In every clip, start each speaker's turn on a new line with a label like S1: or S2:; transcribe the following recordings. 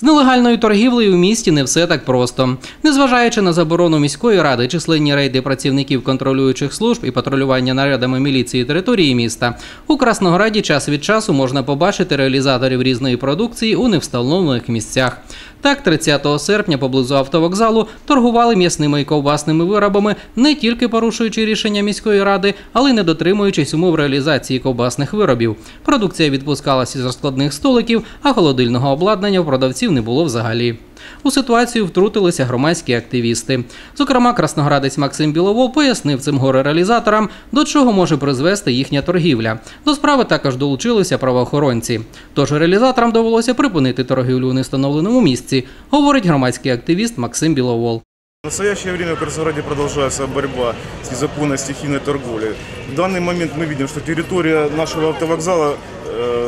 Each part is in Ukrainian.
S1: З нелегальною торгівлею в місті не все так просто. Незважаючи на заборону міської ради, численні рейди працівників контролюючих служб і патрулювання нарядами міліції території міста, у Краснограді час від часу можна побачити реалізаторів різної продукції у невстановлених місцях. Так, 30 серпня поблизу автовокзалу торгували м'ясними і ковбасними виробами, не тільки порушуючи рішення міської ради, але й не дотримуючись умов реалізації ковбасних виробів. Продукція відпускалася із розкладних столиків, а холодильного обладнання у продавців не було взагалі. У ситуацію втрутилися громадські активісти. Зокрема, красноградець Максим Біловол пояснив цим горе-реалізаторам, до чого може призвести їхня торгівля. До справи також долучилися правоохоронці. Тож реалізаторам довелося припинити торгівлю у нестановленому місці, говорить громадський активіст Максим Біловол.
S2: В настоящее время в Краснограде продолжается борьба с незаконной стихийной торговлей. В данный момент мы видим, что территория нашего автовокзала э,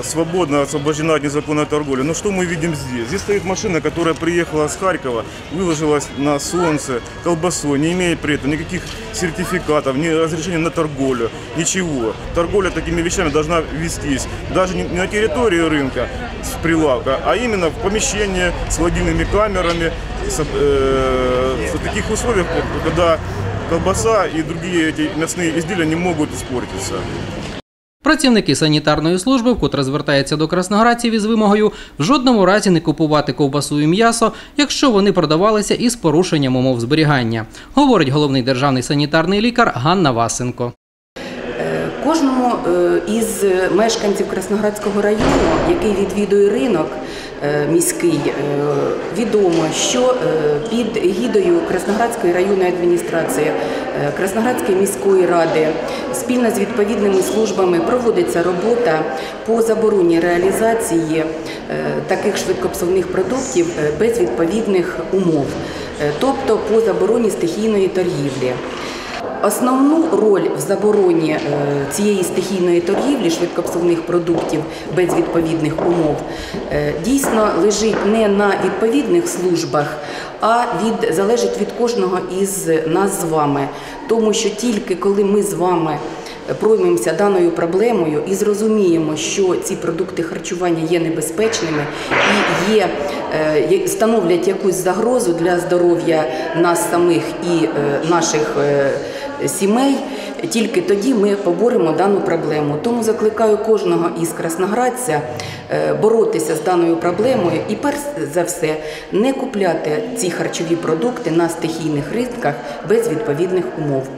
S2: свободно освобождена от незаконной торговли. Но что мы видим здесь? Здесь стоит машина, которая приехала с Харькова, выложилась на солнце колбасой, не имеет при этом никаких сертификатов, ни разрешения на торговлю, ничего. Торговля такими вещами должна вестись даже не на территории рынка с прилавка, а именно в помещении с холодильными камерами, с, э, в таких условиях, когда колбаса и другие эти мясные изделия не могут испортиться.
S1: Працівники санітарної служби, вкотре звертаються до красноградців із вимогою в жодному разі не купувати ковбасу і м'ясо, якщо вони продавалися із порушенням умов зберігання, говорить головний державний санітарний лікар Ганна Васенко.
S3: Кожному е, із мешканців Красноградського району, який відвідує ринок е, міський, е, відомо, що під гідою Красноградської районної адміністрації, Красноградської міської ради спільно з відповідними службами проводиться робота по забороні реалізації таких швидкопсувних продуктів без відповідних умов, тобто по забороні стихійної торгівлі. Основну роль в забороні е, цієї стихійної торгівлі швидкопсувних продуктів без відповідних умов е, дійсно лежить не на відповідних службах, а від залежить від кожного із нас з вами, тому що тільки коли ми з вами проймемося даною проблемою і зрозуміємо, що ці продукти харчування є небезпечними і є е, становлять якусь загрозу для здоров'я нас самих і наших сімей. Тільки тоді ми поборемо дану проблему. Тому закликаю кожного із красноградця е, боротися з даною проблемою і, перш за все, не купляти ці харчові продукти на стихійних ринках без відповідних умов.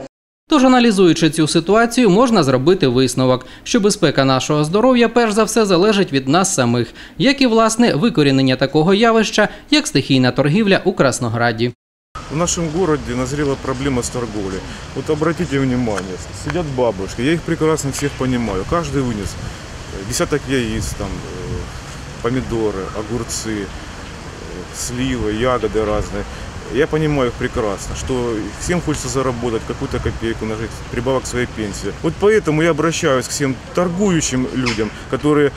S1: Тож, аналізуючи цю ситуацію, можна зробити висновок, що безпека нашого здоров'я перш за все залежить від нас самих, як і власне викорінення такого явища, як стихійна торгівля у Краснограді.
S2: В нашем городе назрела проблема с торговлей. Вот обратите внимание, сидят бабушки, я их прекрасно всех понимаю. Каждый вынес э, десяток яиц, там, э, помидоры, огурцы, э, сливы, ягоды разные. Я понимаю их прекрасно, что всем хочется заработать какую-то копейку, нажить прибавок к своей пенсии. Вот поэтому я обращаюсь к всем торгующим людям, которые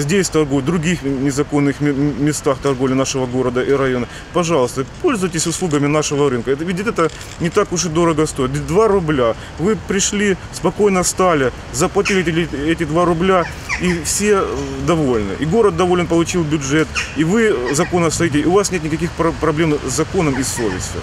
S2: здесь торгуют, в других незаконных местах торговли нашего города и района. Пожалуйста, пользуйтесь услугами нашего рынка. Это, ведь это не так уж и дорого стоит. 2 рубля. Вы пришли, спокойно стали, заплатили эти, эти 2 рубля, и все довольны. И город доволен, получил бюджет, и вы законно стоите, и у вас нет никаких проблем с законом и совестью.